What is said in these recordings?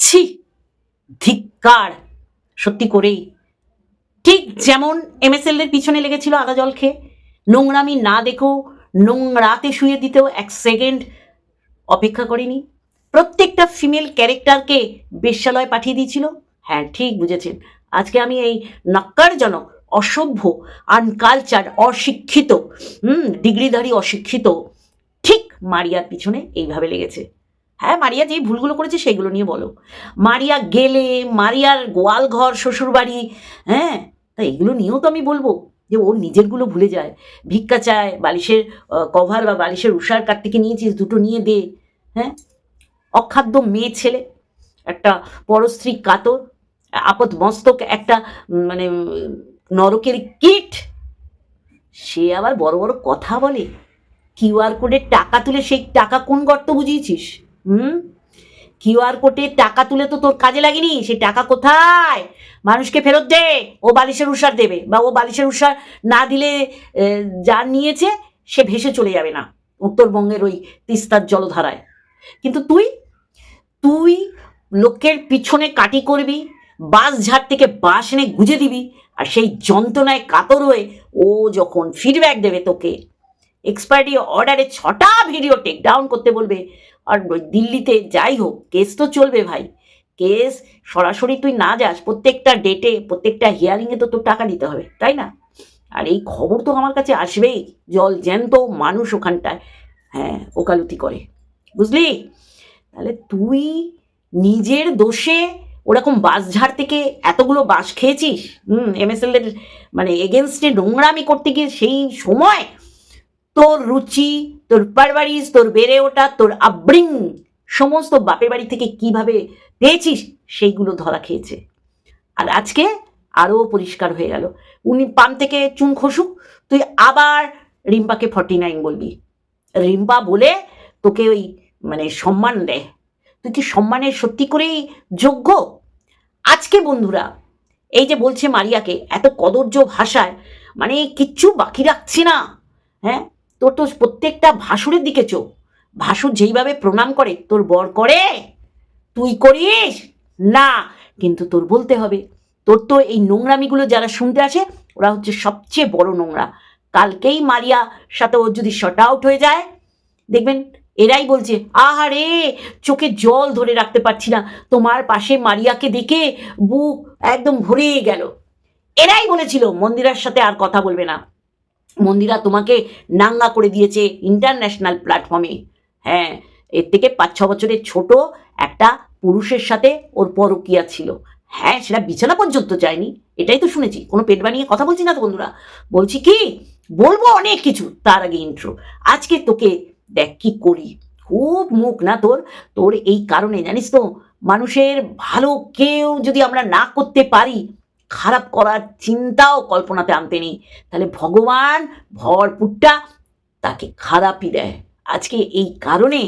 ছি ধিক্কার সত্যি করেই। ঠিক যেমন এমএসএল এর পিছনে লেগেছিল আদা জল খেয়ে, নোংরামি না দেখেও, নোংরাতে শুয়ে দিতেও এক সেকেন্ড অপেক্ষা করেনি। প্রত্যেকটা ফিমেল ক্যারেক্টারকে বেশ্যালয় পাঠিয়ে দিয়েছিল। হ্যাঁ ঠিক বুঝেছেন। আজকে আমি এই নক্কারজনক, অসভ্য আনকালচার অশিক্ষিত, হুম, ডিগ্রিধারী, অশিক্ষিত, ঠিক মারিয়ার পিছনে এইভাবে লেগেছে। হ্যাঁ মারিয়া যেই ভুলগুলো করেছে সেইগুলো নিয়ে বলো। মারিয়া গেলে, মারিয়ার গোয়াল ঘর শ্বশুরবাড়ি হ্যাঁ? তা এগুলো নিয়েও তো আমি বলব যে ও নিজেরগুলো ভুলে যায়। ভিক্ষা চায়, বালিশের কভার বা বালিশের উষার কাঠ থেকে নিয়েছিস, দুটো নিয়ে দে হ্যাঁ? অখাদ্য মেয়ে ছেলে, একটা পরস্ত্রী কাতর, আপদ মস্তক, একটা মানে নরকের কীট। সে আবার বড় বড় কথা বলে। কিউআর কোডের টাকা তুলে সেই টাকা কোন গর্ত বুঝিয়েছিস? হুম? কিউআর কোডে টাকা তুলে তো তোর কাজে লাগেনি সেই টাকা কোথায়? মানুষকে ফেরত দে, ও বালিশের উষার দেবে, বা ও বালিশের উষার না দিলে যা নিয়েছে, সে ভেসে চলে যাবে না, উত্তরবঙ্গের ওই তিস্তার জলধারায়। কিন্তু তুই তুই লোকের পিছনে কাটি করবি, বাস ঝাড় থেকে বাস এনে গুঁজে দিবি, আর সেই যন্ত্রণায় কাতর হয়ে ও যখন ফিডব্যাক দেবে তোকে এক্সপায়ারি অর্ডারে ছটা ভিডিও টেক ডাউন করতে বলবে আর দিল্লিতে যাই হোক, কেস তো চলবে ভাই। কেস সরাসরি তুই না যাস, প্রত্যেকটা ডেটে প্রত্যেকটা হিয়ারিংয়ে তো তোর টাকা দিতে হবে, তাই না? আর এই খবর তো আমার কাছে আসবেই, জল জ্যান্ত মানুষ ওখানটায়। হ্যাঁ ওকালতি করে, বুঝলি? তাহলে তুই নিজের দোষে ওরকম বাস ঝাড় থেকে এতগুলো বাস খেয়েছিস? হুম এমএসএল এর মানে এগেনস্টে নোংরামি করতে গিয়ে সেই সময় তোর রুচি তোর পারবারিশ তোর বেড়ে ওঠা, তোর আব্রিং সমস্ত বাপের বাড়ি থেকে কীভাবে পেয়েছিস, সেইগুলো ধরা খেয়েছে। আর আজকে আরও পরিষ্কার হয়ে গেল। উনি পান থেকে চুন খসুক, তুই আবার রিম্পাকে ফর্টি নাইন বলবি। রিম্পা বলে তোকে ওই মানে সম্মান দেয়। তুই কি সম্মানের সত্যি করেই যোগ্য? আজকে বন্ধুরা, এই যে বলছে মারিয়াকে, এত কদর্য ভাষায় মানে কিচ্ছু বাকি রাখছে না। হ্যাঁ? তোর তো প্রত্যেকটা ভাসুরের দিকে চোখ। ভাসুর যেইভাবে প্রণাম করে, তোর বর করে। তুই করিস? না। কিন্তু তোর বলতে হবে, তোর তো এই নোংরামিগুলো যারা শুনতে আসে, ওরা হচ্ছে সবচেয়ে বড় নোংরা। কালকেই মারিয়া সাথে ওর যদি শর্ট আউট হয়ে যায়, দেখবেন এরাই বলছে আহারে চোখে জল ধরে রাখতে পারছি না। তোমার পাশে মারিয়াকে দেখে বুক একদম ভরে গেল। এরাই বলেছিল, মন্দিরার সাথে আর কথা বলবে না। মন্দিরা তোমাকে নাঙ্গা করে দিয়েছে ইন্টারন্যাশনাল প্ল্যাটফর্মে হ্যাঁ এর থেকে পাঁচ ছ বছরের ছোট একটা পুরুষের সাথে ওর পরকিয়া ছিল। হ্যাঁ সেটা বিছানা পর্যন্ত যায়নি, এটাই তো শুনেছি। কোনো পেট বানিয়ে কথা বলছি না তো বন্ধুরা। বলছি কি, বলব অনেক কিছু তার আগে ইন্ট্রো আজকে তোকে দেখ কি করি। খুব মুখ না তোর তোর এই কারণে জানিস তো, মানুষের ভালো কেউ যদি আমরা না করতে পারি খারাপ করার চিন্তাও কল্পনাতে আনতে নেই তাহলে ভগবান ভরপুরটা তাকে খারাপই দেয়। আজকে এই কারণে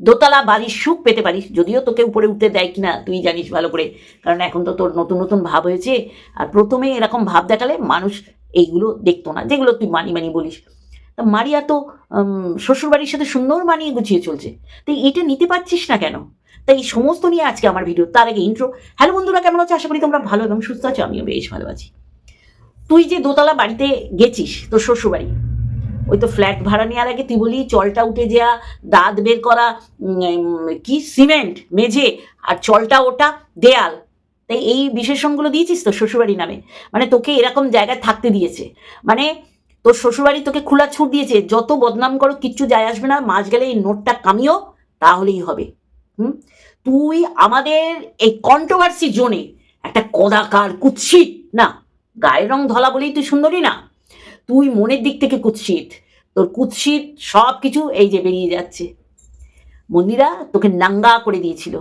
দোতলা বাড়ির সুখ পেতে পারিস, যদিও তোকে উপরে উঠতে দেয় কিনা, তুই জানিস ভালো করে। কারণ এখন তো তোর নতুন নতুন ভাব হয়েছে। আর প্রথমে এরকম ভাব দেখালে মানুষ এইগুলো দেখতো না, যেগুলো তুই মানি মানি বলিস। তা মারিয়া তো শ্বশুরবাড়ির সাথে সুন্দর মানিয়ে গুছিয়ে চলছে। তাই এটা নিতে পারছিস না কেন? তাই এই সমস্ত নিয়ে আজকে আমার ভিডিও তার আগে ইন্ট্রো হ্যালো বন্ধুরা, কেমন আছো? আশা করি তোমরা ভালো এবং সুস্থ আছো, আমিও বেশ ভালো আছি। তুই যে দোতলা বাড়িতে গেছিস, তোর শ্বশুরবাড়ি, ওই তো ফ্ল্যাট ভাড়া নেওয়ার আগে তুই বলি চলটা উঠে যাওয়া, দাঁত বের করা কি সিমেন্ট, মেঝে, আর চলটা ওটা দেয়াল। তাই এই বিশেষণগুলো দিয়েছিস তো শ্বশুরবাড়ি নামে? মানে তোকে এরকম জায়গায় থাকতে দিয়েছে। মানে তোর শ্বশুরবাড়ি তোকে খোলা ছুট দিয়েছে, যত বদনাম করো, কিচ্ছু যায় আসবে না মাস গেলে এই নোটটা কামিও তাহলেই হবে। হুম? তুই আমাদের এই কন্ট্রোভার্সি জোনে একটা কদাকার কুৎসিত, না, গায়ের রং ধলা বলেই তুই সুন্দরী না, তুই মনের দিক থেকে কুৎসিত। তোর কুৎসিত সব কিছু এই যে বেরিয়ে যাচ্ছে। মন্দিরা তোকে নাঙ্গা করে দিয়েছিল।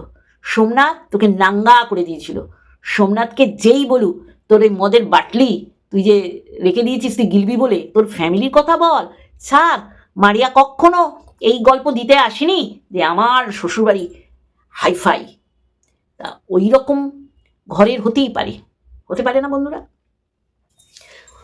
সোমনাথ তোকে নাঙ্গা করে দিয়েছিল। সোমনাথকে যেই বলুক, তোর এই মদের বাটলি তুই যে রেখে দিয়েছিস তুই গিলবি বলে, তোর ফ্যামিলির কথা বল। স্যার মারিয়া কখনো এই গল্প দিতে আসেনি যে আমার শ্বশুরবাড়ি হাইফাই। তা ওই রকম ঘরের হতেই পারে। হতে পারে না বন্ধুরা?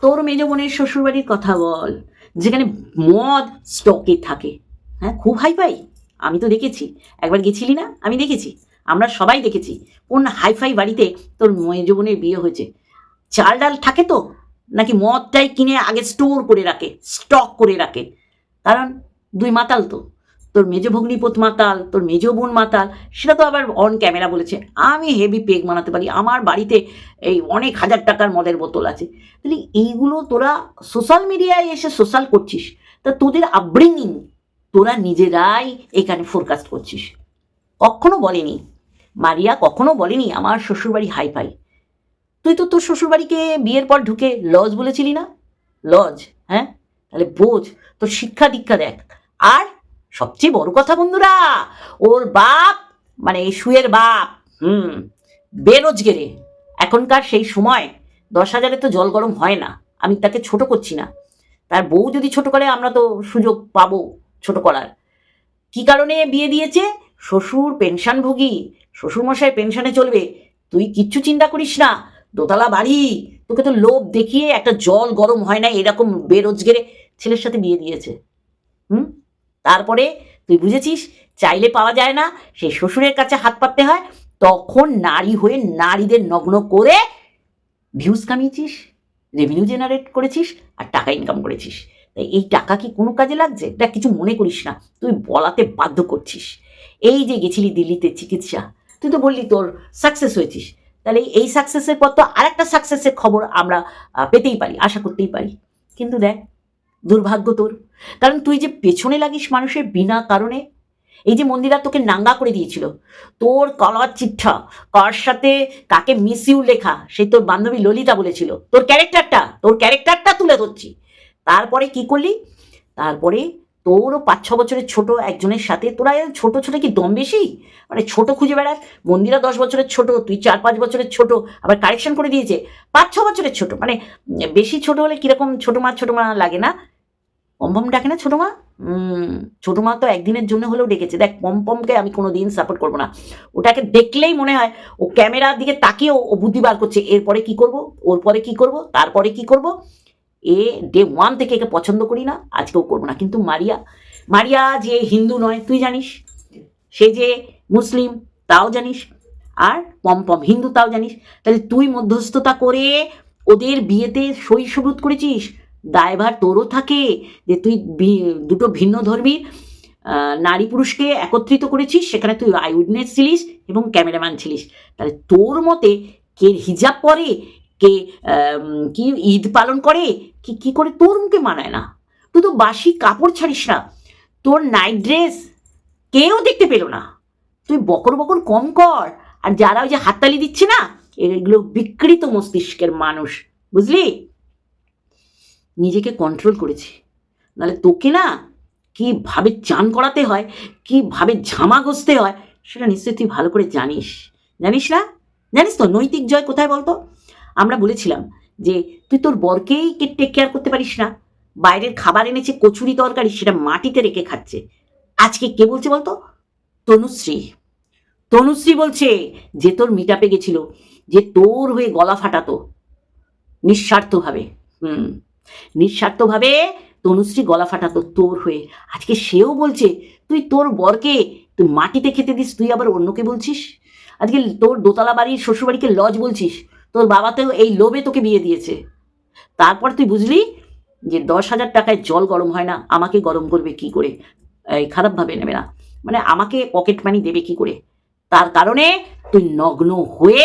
তোর মেজ বোনের শ্বশুরবাড়ির কথা বল, যেখানে মদ স্টকে থাকে। হ্যাঁ খুব হাই পাই আমি তো দেখেছি। একবার গেছিলি না? আমি দেখেছি। আমরা সবাই দেখেছি। কোন হাইফাই বাড়িতে তোর মেজ বোনের বিয়ে হয়েছে? চাল ডাল থাকে তো? নাকি মদটাই কিনে আগে স্টোর করে রাখে স্টক করে রাখে? কারণ দুই মাতাল তো। তোর মেজ ভগ্নিপত মাতাল তোর মেজ বোন মাতাল, সেটা তো আবার অন ক্যামেরা বলেছে। আমি হেভি পেগ বানাতে পারি, আমার বাড়িতে এই অনেক হাজার টাকার মদের বোতল আছে। তাহলে এইগুলো তোরা সোশ্যাল মিডিয়ায় এসে সোশ্যাল করছিস, তা তোদের আপব্রিঙ্গিং তোরা নিজেরাই এখানে ফোরকাস্ট করছিস। কখনো বলেনি, মারিয়া কখনো বলেনি আমার শ্বশুরবাড়ি হাই ফাই তুই তো তোর শ্বশুরবাড়িকে বিয়ের পর ঢুকে লজ বলেছিলি না? লজ হ্যাঁ? তাহলে বোঝ, তোর শিক্ষা দীক্ষা দেখ। আর সবচেয়ে বড় কথা বন্ধুরা, ওর বাপ মানে এই শুয়ের বাপ, হুম, বেরোজগেরে। এখনকার সেই সময় দশ হাজারে তো জল গরম হয় না, আমি তাকে ছোট করছি না। তার বউ যদি ছোট করে, আমরা তো সুযোগ পাবো ছোট করার। কি কারণে বিয়ে দিয়েছে? শ্বশুর পেনশনভোগী, শ্বশুরমশাই পেনশনে চলবে। তুই কিচ্ছু চিন্তা করিস না, দোতলা বাড়ি, তোকে তো লোভ দেখিয়ে একটা জল গরম হয় না, এরকম বেরোজগেরে ছেলের সাথে বিয়ে দিয়েছে। হুম? তারপরে তুই বুঝেছিস, চাইলে পাওয়া যায় না, সে শ্বশুরের কাছে হাত পাততে হয়, তখন নারী হয়ে নারীদের নগ্ন করে ভিউজ কামিয়েছিস রেভিনিউ জেনারেট করেছিস আর টাকা ইনকাম করেছিস। তাই এই টাকা কি কোনো কাজে লাগছে? এটা কিছু মনে করিস না, তুই বলাতে বাধ্য করছিস। এই যে গেছিলি দিল্লিতে চিকিৎসা, তুই তো বললি তোর সাকসেস হয়েছিস। তাহলে এই সাকসেসের পর তো আরেকটা সাকসেসের খবর আমরা পেতেই পারি, আশা করতেই পারি। কিন্তু দেখ দুর্ভাগ্য তোর। কারণ তুই যে পেছনে লাগিস মানুষের বিনা কারণে, এই যে মন্দিরা তোকে নাঙ্গা করে দিয়েছিল, তোর কলার চিঠা, কার সাথে কাকে মিস ইউ লেখা সেই তোর বান্ধবী ললিতা বলেছিল। তোর ক্যারেক্টারটা তোর ক্যারেক্টারটা তুলে ধরছি। তারপরে কি করলি? তারপরে তোরও পাঁচ, ছ বছরের ছোট একজনের সাথে, তোরা ছোট ছোট কি দম বেশি? মানে ছোট খুঁজে বেড়াস, মন্দিরা দশ বছরের ছোট, তুই চার, পাঁচ বছরের ছোট, আবার কারেকশন করে দিয়েছে, পাঁচ, ছ বছরের ছোট মানে বেশি ছোট হলে কীরকম ছোট মা ছোট মা লাগে না? পম্পম ডাকে না ছোট মা? ছোট মা তো একদিনের জন্য হলেও ডেকেছে, দেখ পম্পমকে আমি কোনো দিন সাপোর্ট করব না। ওটাকে দেখলেই মনে হয়, ও ক্যামেরার দিকে তাকিয়েও ও বুদ্ধি বার করছে, এরপরে কি করব, ওর পরে কি করব, তারপরে কি করব? এ, ডে ওয়ান থেকে একে পছন্দ করি না, আজকেও করব না। কিন্তু মারিয়া মারিয়া যে হিন্দু নয়, তুই জানিস? সে যে মুসলিম, তাও জানিস? আর পম্পম হিন্দু তাও জানিস? তাহলে তুই মধ্যস্থতা করে ওদের বিয়েতে সই সবুত করেছিস? দায়ভার তোরও থাকে যে তুই দুটো ভিন্ন ধর্মীর নারী পুরুষকে একত্রিত করেছিস, সেখানে তুই আই ছিলিস এবং ক্যামেরাম্যান ছিলিস। তাহলে তোর মতে কে হিজাব পরে কে কি ঈদ পালন করে? কি কি করে তোর মুখে মানায় না? তুই তো বাসি কাপড় ছাড়িস না। তোর নাইট ড্রেস কেউ দেখতে পেল না। তুই বকর বকর কম কর। আর যারা ওই যে হাততালি দিচ্ছে না, এগুলো বিকৃত মস্তিষ্কের মানুষ। বুঝলি? নিজেকে কন্ট্রোল করেছি। নাহলে তোকে না কীভাবে চান করাতে হয়, কীভাবে ঝামা ঘষতে হয়, সেটা নিশ্চয়ই তুই ভালো করে জানিস। জানিস না? জানিস তো নৈতিক জয় কোথায় বলতো? আমরা বলেছিলাম যে তুই তোর বরকেই টেক কেয়ার করতে পারিস না। বাইরের খাবার এনেছে, কচুরি তরকারি, সেটা মাটিতে রেখে খাচ্ছে। আজকে কে বলছে বলতো? তনুশ্রী। তনুশ্রী বলছে যে তোর মিটাপে গেছিল, যে তোর হয়ে গলা ফাটাতো। নিঃস্বার্থভাবে, হুম। নিঃস্বার্থভাবে তনুশ্রী গলা ফাটাতো তোর হয়ে। আজকে সেও বলছে, তুই তোর বরকে তুই মাটিতে খেতে দিস, তুই আবার অন্যকে বলছিস? আজকে তোর দোতলা বাড়ির শ্বশুরবাড়িকে লজ বলছিস তোর বাবাতেও এই লোভে তোকে বিয়ে দিয়েছে। তারপর তুই বুঝলি যে দশ হাজার টাকায় জল গরম হয় না, আমাকে গরম করবে কি করে? এই খারাপভাবে নেবে না। মানে আমাকে পকেট মানি দেবে কি করে? তার কারণে তুই নগ্ন হয়ে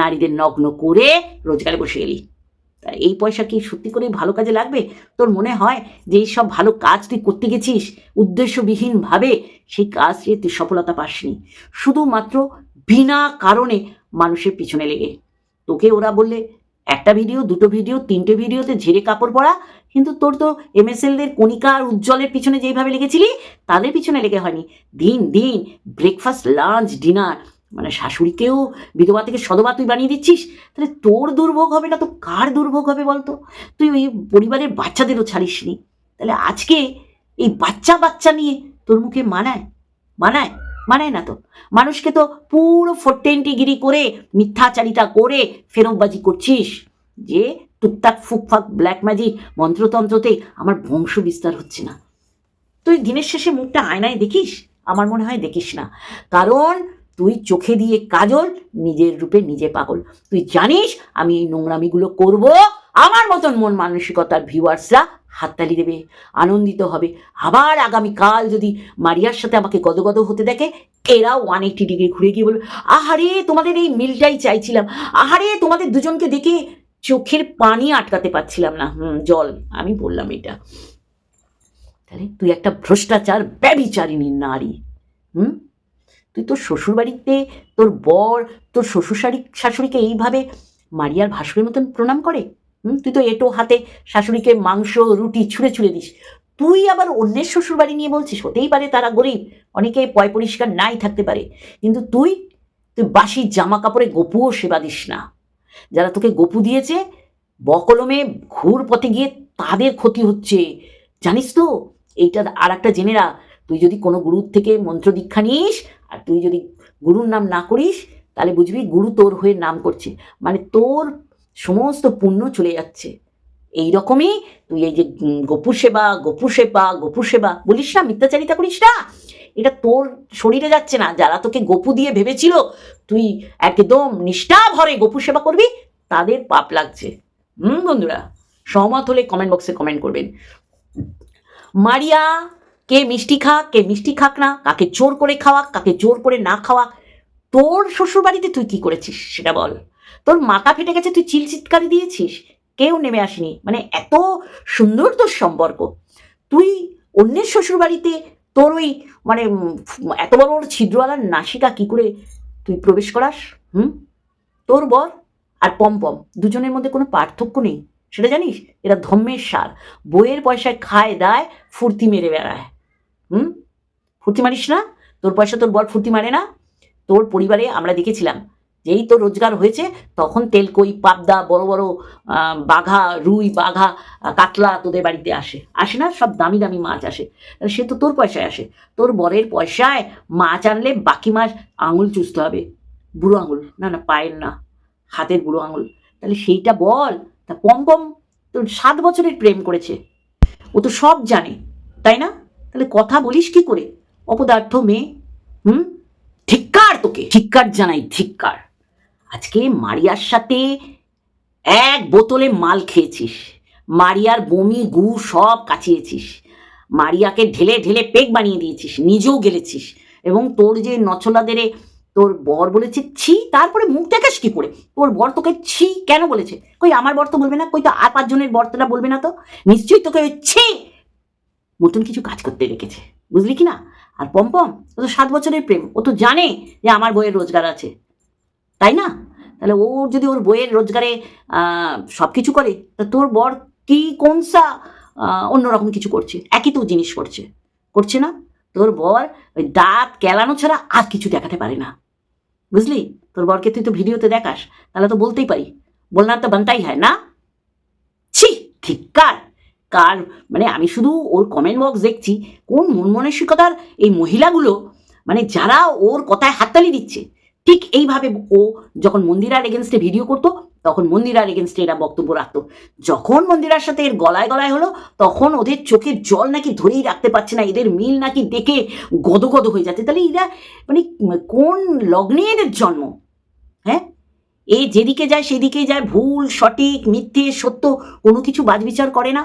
নারীদের নগ্ন করে রোজগারে বসে গেলি তা এই পয়সা কি সত্যি করে ভালো কাজে লাগবে? তোর মনে হয় যে এই সব ভালো কাজ তুই করতে গেছিস, উদ্দেশ্যবিহীনভাবে সেই কাজে তুই সফলতা পাসনি। শুধুমাত্র বিনা কারণে মানুষের পিছনে লেগে। তোকে ওরা বললে, একটা ভিডিও দুটো ভিডিও তিনটে ভিডিওতে ঝেড়ে কাপড় পরা, কিন্তু তোর তো এম এমএসএলদের কণিকা আর উজ্জ্বলের পিছনে যেইভাবে লেগেছিলি, তাদের পিছনে লেগে হয়নি। দিন দিন ব্রেকফাস্ট লাঞ্চ ডিনার মানে শাশুড়িকেও বিধবা থেকে সদবা তুই বানিয়ে দিচ্ছিস, তাহলে তোর দুর্ভোগ হবে না তো কার দুর্ভোগ হবে বলতো? তুই ওই পরিবারের বাচ্চাদেরও ছাড়িসনি। তাহলে আজকে এই বাচ্চা বাচ্চা নিয়ে তোর মুখে মানায়? মানায়? মানায় না তো। মানুষকে তো পুরো ফোরটেন্টিগিরি করে মিথ্যাচারিতা করে ফেরতবাজি করছিস। যে টুকটাক ফুকফাক ব্ল্যাক ম্যাজিক মন্ত্রতন্ত্রতে আমার বংশ বিস্তার হচ্ছে না। তুই দিনের শেষে মুখটা আয়নায় দেখিস? আমার মনে হয় দেখিস না। কারণ তুই চোখে দিয়ে কাজল, নিজের রূপে নিজে পাগল। তুই জানিস আমি এই নোংরামিগুলো করব? আমার মতন মন মানসিকতার ভিউয়ার্সরা হাততালি দেবে, আনন্দিত হবে। আবার আগামীকাল যদি মারিয়ার সাথে আমাকে গদগদ হতে দেখে, এরা ওয়ান এইটি ডিগ্রি ঘুরে গিয়ে বলবে, আহারে, তোমাদের এই মিলটাই চাইছিলাম। আহারে, তোমাদের দুজনকে দেখে চোখের পানি আটকাতে পারছিলাম না। হুম, জল, আমি বললাম এটা। তাহলে তুই একটা ভ্রষ্টাচার ব্যবিচারিণী নারী। হুম? তুই তোর শ্বশুরবাড়িতে, তোর বর, তোর শ্বশুর শাড়ি শাশুড়িকে এইভাবে মারিয়ার ভাসুরের মতন প্রণাম করে? তুই তো এটো হাতে শাশুড়িকে মাংস, রুটি ছুঁড়ে ছুঁড়ে দিস। তুই আবার অন্যের শ্বশুর বাড়ি নিয়ে বলছিস? হতেই পারে তারা গরিব, অনেকে পয় পরিষ্কার নাই থাকতে পারে। কিন্তু তুই তুই বাসি জামা কাপড়ে গপুও সেবা দিস না। যারা তোকে গপু দিয়েছে, বকলমে ঘুর পথে গিয়ে তাদের ক্ষতি হচ্ছে। জানিস তো, এইটা আর একটা জেনেরা তুই যদি কোনো গুরুর থেকে মন্ত্র দীক্ষা নিস, আর তুই যদি গুরুর নাম না করিস, তাহলে বুঝবি গুরু তোর হয়ে নাম করছে। মানে তোর সমস্ত পুণ্য চলে যাচ্ছে। এই রকমই তুই এই যে গপু সেবা গপু সেবা গপু সেবা বলিস না, মিথ্যাচারিতা করিস না। এটা তোর শরীরে যাচ্ছে না। যারা তোকে গপু দিয়ে ভেবেছিল তুই একদম নিষ্ঠা ভরে গপু সেবা করবি, তাদের পাপ লাগছে। হুম, বন্ধুরা? সহমত হলে কমেন্ট বক্সে কমেন্ট করবেন। মারিয়া, কে মিষ্টি খাক কে মিষ্টি খাক না, কাকে জোর করে খাওয়াক কাকে জোর করে না খাওয়া, তোর শ্বশুরবাড়িতে তুই কি করেছিস, সেটা বল। তোর মাথা ফেটে গেছে, তুই চিল চিৎকারি দিয়েছিস? কেউ নেমে আসেনি। মানে এত সুন্দর তোর সম্পর্ক। তুই অন্যের শ্বশুরবাড়িতে তোর ওই মানে এত বড় বড় ছিদ্রওয়ালার নাসিকা কি করে তুই প্রবেশ করাস? হুম? তোর বর আর পমপম দুজনের মধ্যে কোনো পার্থক্য নেই। সেটা জানিস? এরা ধম্মের সার। বইয়ের পয়সায় খায়, দায়, ফুর্তি মেরে বেড়ায়। হুম? ফুর্তি মারিস না? তোর পয়সা তোর বর ফুর্তি মারে না? তোর পরিবারে আমরা দেখেছিলাম যেই তো রোজগার হয়েছে, তখন তেলকই পাবদা, বড় বড় বাঘা, রুই, বাঘা, কাতলা তোদের বাড়িতে আসে। আসে না, সব দামি দামি মাছ আসে। সে তো তোর পয়সায় আসে। তোর বরের পয়সায় মাছ আনলে বাকি মাছ আঙুল চুষতে হবে। বুড়ো আঙুল, না না পায়ের না, হাতের বুড়ো আঙুল। তাহলে সেইটা বল, তা পম পম তোর সাত বছরের প্রেম করেছে। ও তো সব জানে, তাই না? তাহলে কথা বলিস কি করে? অপদার্থ মেয়ে, হুম? ধিক্কার তোকে। ধিক্কার জানাই, ধিক্কার। আজকে মারিয়ার সাথে এক বোতলে মাল খেয়েছিস। মারিয়ার বমি, গু সব কাচিয়েছিস। মারিয়াকে ঢেলে ঢেলে পেক বানিয়ে দিয়েছিস, নিজেও গেলেছিস। এবং তোর যে নচলাদেরে তোর বর বলেছে, ছি, তারপরে মুখ দেখাস কি করে? তোর বর তোকে ছি কেন বলেছে? কই, আমার বর তো বলবে না? কই তো আর পাঁচজনের বর্তটা বলবে না তো? নিশ্চয়ই তোকে ছি মতন কিছু কাজ করতে রেখেছে। বুঝলি কি না? আর পম্পম, ও তো সাত বছরের প্রেম, ও তো জানে যে আমার বইয়ের রোজগার আছে। তাই না? তাহলে ওর যদি ওর বইয়ের রোজগারে সব কিছু করে, তা তোর বর কি কোনসা অন্যরকম কিছু করছে? একই তো জিনিস করছে। করছে না? তোর বর ওই দাঁত কেলানো ছাড়া আর কিছু দেখাতে পারে না। বুঝলি? তোর বরকে তুই তো ভিডিওতে দেখাস, তাহলে তো বলতেই পারি। বলনার তো বানতাই হয়, না? ছি ধিক্কার কার? মানে আমি শুধু ওর কমেন্ট বক্স দেখছি, কোন মন মানসিকতার এই মহিলাগুলো মানে যারা ওর কথায় হাততালি দিচ্ছে ঠিক এইভাবে ও যখন মন্দিরার এগেনস্টে ভিডিও করতো, তখন মন্দিরার এগেনস্টে এরা বক্তব্য রাখতো। যখন মন্দিরার সাথে এর গলায় গলায় হলো, তখন ওদের চোখের জল নাকি ধরেই রাখতে পারছে না, এদের মিল নাকি দেখে গদগদ হয়ে যাচ্ছে। তাহলে এরা মানে কোন লগ্নে এদের জন্ম? হ্যাঁ? এ যেদিকে যায় সেদিকে যায়, ভুল, সঠিক, মিথ্যে, সত্য, কোনো কিছু বাজবিচার করে না।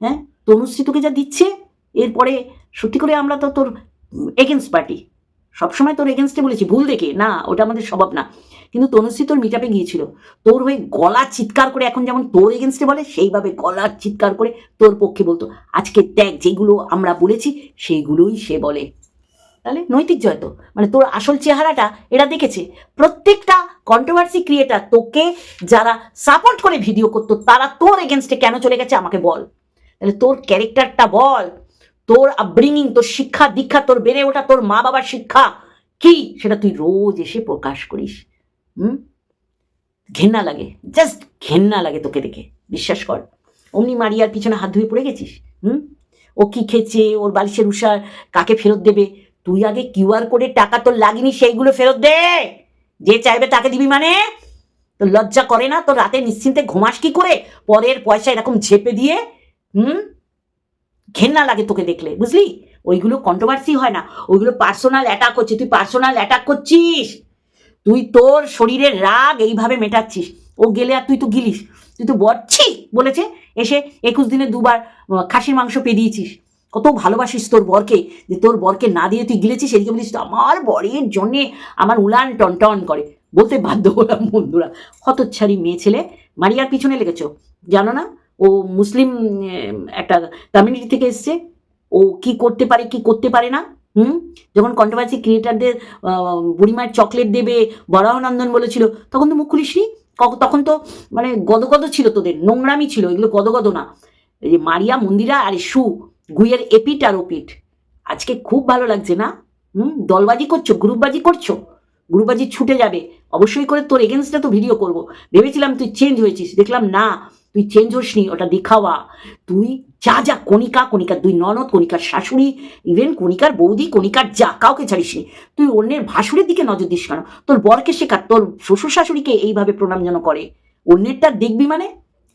হ্যাঁ? তনুশ্রী তোকে যা দিচ্ছে, এরপরে সত্যি করে আমরা তো তোর এগেনস্ট পার্টি সবসময় তোর এগেনস্টে বলেছি, ভুল দেখে। না, ওটা আমাদের স্বভাব না। কিন্তু তনুশ্রী তোর মিটাপে গিয়েছিল। তোর হয়ে গলা চিৎকার করে এখন যেমন তোর এগেনস্টে বলে, সেইভাবে গলার চিৎকার করে তোর পক্ষে বলতো। আজকে দেখ, যেগুলো আমরা বলেছি, সেইগুলোই সে বলে। তাহলে নৈতিক জয় তো। মানে তোর আসল চেহারাটা এরা দেখেছে। প্রত্যেকটা কন্ট্রোভার্সি ক্রিয়েটার তোকে যারা সাপোর্ট করে ভিডিও করতো, তারা তোর এগেনস্টে কেন চলে গেছে আমাকে বল। তাহলে তোর ক্যারেক্টারটা বল। তোর আপব্রিঙিং তোর শিক্ষা, দীক্ষা, তোর বেড়ে ওঠা, তোর মা বাবার শিক্ষা কি? সেটা তুই রোজ এসে প্রকাশ করিস। হুম? ঘেন্না লাগে জাস্ট ঘেন্না লাগে তোকে দেখে। বিশ্বাস কর, অমনি মারিয়ার পিছনে হাত ধুয়ে পড়ে গেছিস? হুম? ও কি খেয়েছে? ওর বালিশের উষার কাকে ফেরত দেবে? তুই আগে কিউআর কোডের টাকা তোর লাগিনি, সেইগুলো ফেরত দে। যে চাইবে তাকে দিবি মানে? তোর লজ্জা করে না? তোর রাতে নিশ্চিন্তে ঘুমাস কি করে? পরের পয়সা এরকম ঝেপে দিয়ে, হুম? ঘেন্না লাগে তোকে দেখলে, বুঝলি? ওইগুলো কন্ট্রোভার্সি হয় না। ওইগুলো পার্সোনাল অ্যাটাক হচ্ছে তুই পার্সোনাল অ্যাটাক করছিস। তুই তোর শরীরের রাগ এইভাবে মেটাচ্ছিস। ও গেলে আর তুই তো গিলিস। তুই তো বচ্ছি বলেছে, এসে একুশ দিনে দুবার খাসির মাংস পেয়ে দিয়েছিস কত ভালোবাসিস তোর বরকে, যে তোর বরকে না দিয়ে তুই গিলেছিস, এদিকে বলিস, আমার বরের জন্যে আমার উলান টন টন করে। বলতে বাধ্য হলাম বন্ধুরা। হতচ্ছাড়ি মেয়ে ছেলে, মারিয়ার পিছনে লেগেছো। জানো না ও মুসলিম একটা কমিউনিটি থেকে এসছে। ও কি করতে পারে, কি করতে পারে না, হুম? যখন কন্ট্রোভার্সি ক্রিয়েটারদের বুড়িমায়ের চকলেট দেবে বরাহনন্দন বলেছিল, তখন তো মুখ খুলিসনি? তখন তো মানে গদগদ ছিল তোদের, নোংরামি ছিল, এগুলো গদগদ না। এই যে মারিয়া মন্দিরা আর সু গুইয়ের এপিট আর ওপিট আজকে খুব ভালো লাগছে না? হুম? দলবাজি করছ, গ্রুপবাজি করছ? গ্রুপবাজি ছুটে যাবে। অবশ্যই করে তোর এগেনস্টে তো ভিডিও করব। ভেবেছিলাম তুই চেঞ্জ হয়েছিস, দেখলাম না। তুই চেঞ্জ হসনি ওটা দেখাওয়া। তুই যা যা কণিকা, কণিকার দুই ননদ, কণিকার শাশুড়ি ইভেন কণিকার বৌদি, কণিকার যা, কাউকে ছাড়িসনি তুই অন্যের ভাসুরের দিকে নজর দিস কেন? তোর বরকে শেখার, তোর শ্বশুর শাশুড়িকে এইভাবে প্রণাম যেন করে। অন্যেরটা দেখবি মানে?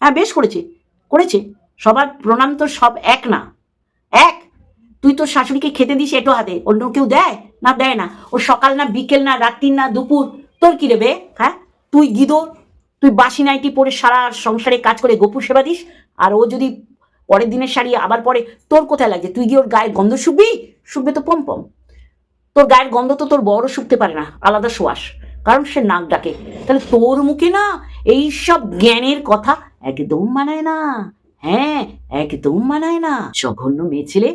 হ্যাঁ বেশ করেছে করেছে। সবার প্রণাম তো সব এক না। এক! তুই তোর শাশুড়িকে খেতে দিস এটো হাতে, অন্য কেউ দেয়? না দেয় না। ও সকাল না, বিকেল না, রাত্রি না, দুপুর, তোর কি রেবে হ্যাঁ? তুই গিদো তুই বাসি নাইটি পরে সারা সংসারে কাজ করে গোপুর সেবা দিস আর ও যদি পরের দিনের শাড়ি আবার পরে তোর কোথায় লাগছে? তুই গিয়ে ওর গায়ের গন্ধ শুকবি শুকবে তো পম পম। তোর গায়ের গন্ধ তো তোর বড় শুকতে পারে না আলাদা সোয়াস কারণ সে নাক ডাকে। তাহলে তোর মুখে না এই সব জ্ঞানের কথা একদম মানায় না। হ্যাঁ একদম মানায় না। জঘন্য মেয়ে ছেলে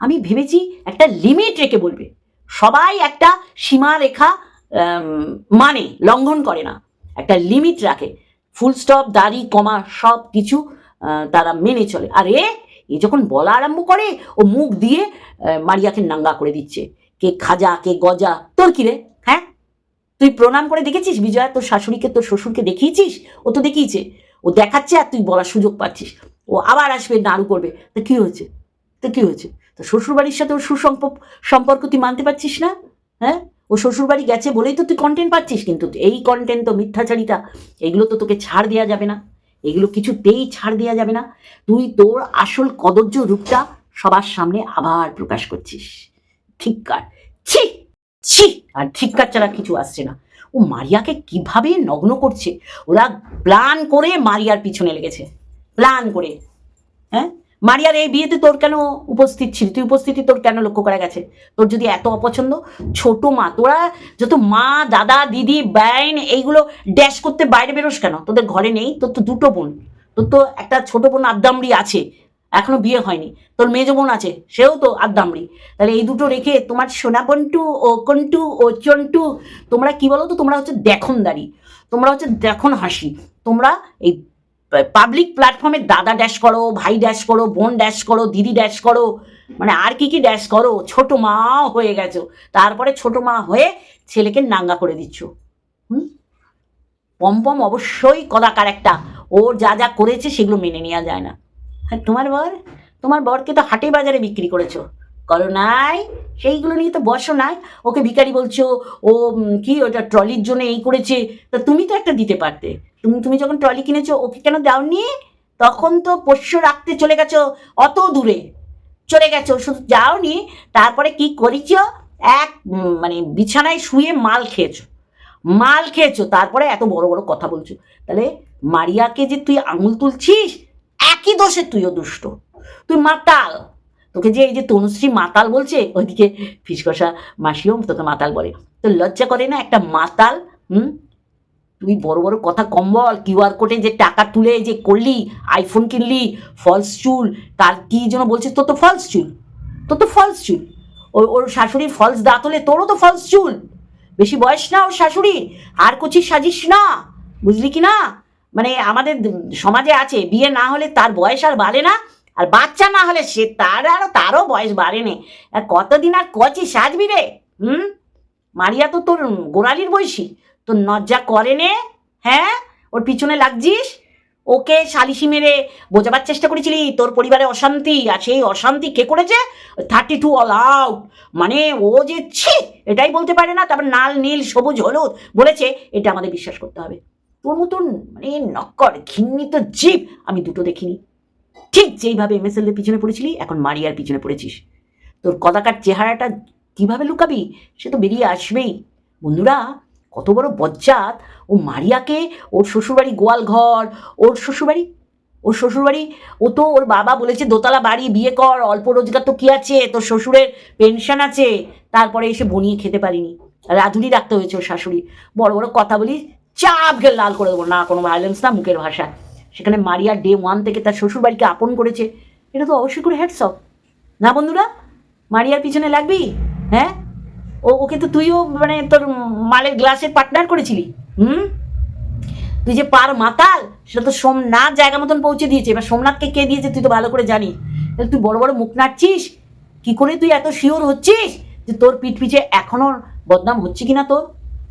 আমি ভেবেছি একটা লিমিট রেখে বলবে। সবাই একটা সীমারেখা আম, মানে লঙ্ঘন করে না। একটা লিমিট রাখে। ফুল স্টপ দাড়ি কমা সব কিছু তারা মেনে চলে। আর, এ এ যখন বলা আরম্ভ করে, ও মুখ দিয়ে মারিয়াকে নাঙ্গা করে দিচ্ছে। কে খাজা, কে গজা, তোর কি রে? হ্যাঁ? তুই প্রণাম করে দেখেছিস, বিজয়া? তোর শাশুড়িকে, তোর শ্বশুরকে দেখিয়েছিস? ও তো দেখিয়েছে। ও দেখাচ্ছে আর তুই বলার সুযোগ পাচ্ছিস। ও আবার আসবে, নাড়ু করবে। তো কি হয়েছে? তো কি হয়েছে? তো শ্বশুরবাড়ির সাথে ওর সুসম্পর্ক, সম্পর্ক তুই মানতে পারছিস না? হ্যাঁ? ও শ্বশুরবাড়ি গেছে বলেই তো তুই কন্টেন্ট পাচ্ছিস কিন্তু। এই কন্টেন্ট তো মিথ্যাচারিতা। এগুলো তো তোকে ছাড় দেওয়া যাবে না। এগুলো কিছুতেই ছাড় দেওয়া যাবে না। তুই তোর আসল কদর্য রূপটা সবার সামনে আবার প্রকাশ করছিস। ঠিককার ছি! ছি! আর ঠিককার ছাড়া কিছু আসছে না। ও মারিয়াকে কীভাবে নগ্ন করছে? ওরা প্ল্যান করে মারিয়ার পিছনে লেগেছে। প্ল্যান করে। হ্যাঁ? মারিয়ার এই বিয়েতে তোর কেন উপস্থিত ছিল? তুই উপস্থিতি তোর কেন লক্ষ্য করা গেছে? তোর যদি এত অপছন্দ, ছোট মা, তোরা যত মা, দাদা, দিদি বাইন এইগুলো ড্যাশ করতে বাইরে বেরোস কেন? তোদের ঘরে নেই, তোর তো দুটো বোন। তোর তো একটা ছোট বোন আদ্দামড়ি আছে, এখনও বিয়ে হয়নি। তোর মেজ বোন আছে, সেও তো আদ্দামড়ি। তাহলে এই দুটো রেখে তোমার সোনা বন্টু ও কন্টু ও চন্টু তোমরা কি বলো তো তোমরা হচ্ছে দেখনদারি। তোমরা হচ্ছে দেখন হাসি তোমরা এই পাবলিক প্ল্যাটফর্মে দাদা ড্যাশ করো, ভাই ড্যাশ করো, বোন ড্যাশ করো, দিদি ড্যাশ করো মানে আর কি কি ড্যাশ করো, ছোট মা হয়ে গেছো, তারপরে ছোট মা হয়ে ছেলেকে নাঙ্গা করে দিচ্ছ। হুম? পম্পম অবশ্যই কলাকার একটা, ওর যা যা করেছে সেগুলো মেনে নেওয়া যায় না। হ্যাঁ তোমার বর? তোমার বরকে তো হাটে বাজারে বিক্রি করেছ। করো নাই, সেইগুলো নিয়ে তো বসো নাই। ওকে ভিখারি বলছো, ও কি ওটা ট্রলির জন্য এই করেছে? তা তুমি তো একটা দিতে পারতে। তুমি তুমি যখন ট্রলি কিনেছো, ওকে কেন দাওনি? তখন তো পোষ্য রাখতে চলে গেছো, অত দূরে। চলে গেছো, শুধু যাওনি তারপরে কি করেছ? এক মানে বিছানায় শুয়ে মাল খেয়েছো। মাল খেয়েছো, তারপরে এত বড় বড় কথা বলছো। তাহলে মারিয়াকে যে তুই আঙুল তুলছিস, একই দোষে তুইও দুষ্ট। তুই মাতাল। তোকে যে এই যে তনুশ্রী মাতাল বলছে, ওইদিকে ফিসকষা মাসিও তোকে মাতাল বলে। তো লজ্জা করে না একটা মাতাল, হুম? তুই বড় বড় কথা কম বল কিউআর কোডে যে টাকা তুলে যে করলি, আইফোন কিনলি ফলস চুল, তার কি যেন বলছিস তোর তো ফলস চুল, তোর তো ফলস চুল। ওর ওর শাশুড়ির ফলস দাঁত হলে তোরও তো ফলস চুল। বেশি বয়স না ওর শাশুড়ি, আর কুচি সাজিস না, বুঝলি কি না? মানে আমাদের সমাজে আছে, বিয়ে না হলে তার বয়স আর বাড়ে না আর বাচ্চা না হলে সে তার আরও তারও বয়স বাড়েনি। আর কতদিন আর কচি সাজবি রে? হুম? মারিয়া তো তোর গোড়ালির বয়সী। তোর নজ্জা করে নে হ্যাঁ? ওর পিছনে লাগছিস? ওকে সালিশি মেরে বোঝাবার চেষ্টা করেছিলি, তোর পরিবারে অশান্তি, আর সেই অশান্তি কে করেছে? থার্টি টু অল আউট মানে ও যে ছি, এটাই বলতে পারে না, তারপর নাল, নীল, সবুজ, হলুদ বলেছে, এটা আমাদের বিশ্বাস করতে হবে। তোর মতন মানে নক্কর, ঘিন্নিত জীব, আমি দুটো দেখিনি। ঠিক যেইভাবে এমএসএল এর পিছনে পড়েছিলি, এখন মারিয়ার পিছনে পড়েছিস। তোর কদাকার চেহারাটা কীভাবে লুকাবি, সে তো বেরিয়ে আসবেই। বন্ধুরা, কত বড় বজ্জাত, ও মারিয়াকে ওর শ্বশুরবাড়ি গোয়াল ঘর ওর শ্বশুরবাড়ি ওর শ্বশুরবাড়ি, ও তো ওর বাবা বলেছে, দোতলা বাড়ি, বিয়ে কর, অল্প রোজগার তো কি আছে, তোর শ্বশুরের পেনশন আছে। তারপরে এসে বনিয়ে খেতে পারিনি। রাধুনি রাখতে হয়েছে ওর শাশুড়ি। বড় বড় কথা বলি চাপকে লাল করে দেবো। না, কোনো ভায়োলেন্স না, মুখের ভাষা সেখানে মারিয়া ডে ওয়ান থেকে তার শ্বশুরবাড়িকে আপন করেছে। এটা তো অবশ্যই করে হ্যাটসঅপ না বন্ধুরা? মারিয়ার পিছনে লাগবি? হ্যাঁ? ও, ওকে তো তুইও মানে তোর মালের গ্লাসের পার্টনার করেছিলি। হুম? তুই যে পার মাতাল, সেটা তো সোমনাথ জায়গা মতন পৌঁছে দিয়েছে। এবার সোমনাথকে কে দিয়েছে তুই তো ভালো করে জানিস তাহলে তুই বড় বড় মুখ নাড়ছিস? কি করে তুই এত শিওর হচ্ছিস যে তোর পিঠ পিছে এখনও বদনাম হচ্ছে কিনা তোর?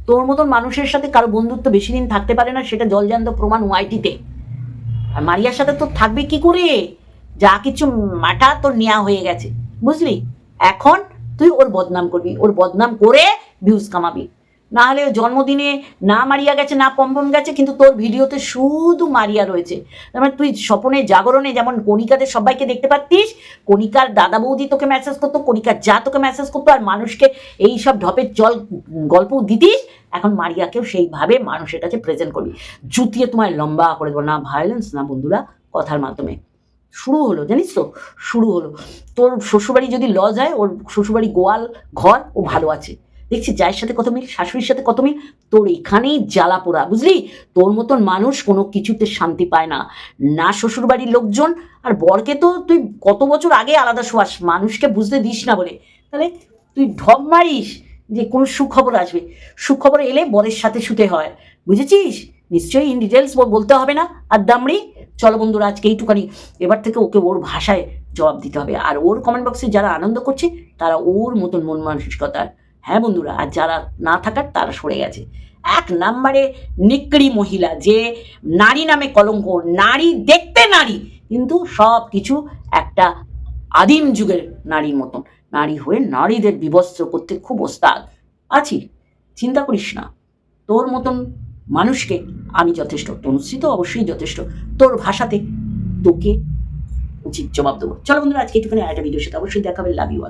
তোর মতন মানুষের সাথে কারও বন্ধুত্ব বেশি দিন থাকতে পারে না, সেটা জলজান্ত প্রমাণ ওয়াইটিতে আর মারিয়ার সাথে তো থাকবে কি করে? যা কিছু মাটা তোর নেওয়া হয়ে গেছে, বুঝলি? এখন তুই ওর বদনাম করবি, ওর বদনাম করে ভিউজ কামাবি। না হলে জন্মদিনে না মারিয়া গেছে, না পম্পম গেছে, কিন্তু তোর ভিডিওতে শুধু মারিয়া রয়েছে। তার মানে তুই স্বপনে জাগরণে যেমন কণিকাদের সবাইকে দেখতে পারতিস, কণিকার দাদা বৌদি তোকে মেসেজ করতো, কণিকার যা তোকে মেসেজ করতো, আর মানুষকে এই সব ঢপের জল, গল্প দিতিস, এখন মারিয়াকেও সেইভাবে মানুষের কাছে প্রেজেন্ট করবি। জুতিয়ে তোমায় লম্বা করে দেবো। না ভায়োলেন্স না বন্ধুরা, কথার মাধ্যমে। শুরু হলো, জানিস তো? শুরু হলো। তোর শ্বশুরবাড়ি যদি লজ হয়, ওর শ্বশুরবাড়ি গোয়াল ঘর, ও ভালো আছে। দেখছি জায়ের সাথে কত মিল, শাশুড়ির সাথে কত মিল? তোর এখানেই জ্বালা পোড়া, বুঝলি? তোর মতন মানুষ কোনো কিছুতে শান্তি পায় না। না শ্বশুরবাড়ির লোকজন, আর বরকে তো তুই কত বছর আগে আলাদা শোয়াস, মানুষকে বুঝতে দিস না বলে। তাহলে তুই ঢপ মারিস যে কোনো সুখবর আসবে। সুখবর এলে বরের সাথে শুতে হয়। বুঝেছিস? নিশ্চয়ই ইন ডিটেলস বলতে হবে না? আর দামড়ি, চলো বন্ধুরা, আজকে এইটুখানি। এবার থেকে ওকে ওর ভাষায় জবাব দিতে হবে। আর ওর কমেন্ট বক্সে যারা আনন্দ করছে, তারা ওর মতন মন মানসিকতার। হ্যাঁ বন্ধুরা, আর যারা না থাকার তারা সরে গেছে। এক নাম্বারে নিকড়ি মহিলা, যে নারী নামে কলঙ্ক, নারী দেখতে নারী, কিন্তু সব কিছু একটা আদিম যুগের নারীর মতন। নারী হয়ে নারীদের বিবস্ত্র করতে খুব ওস্তাদ। আছি, চিন্তা করিস না। তোর মতন মানুষকে আমি যথেষ্ট, তনুশ্রী অবশ্যই যথেষ্ট। তোর ভাষাতে তোকে উচিত জবাব দেবো। চলো বন্ধুরা, আজকে একটুখানি একটা ভিডিওর সাথে অবশ্যই দেখাবে। Love you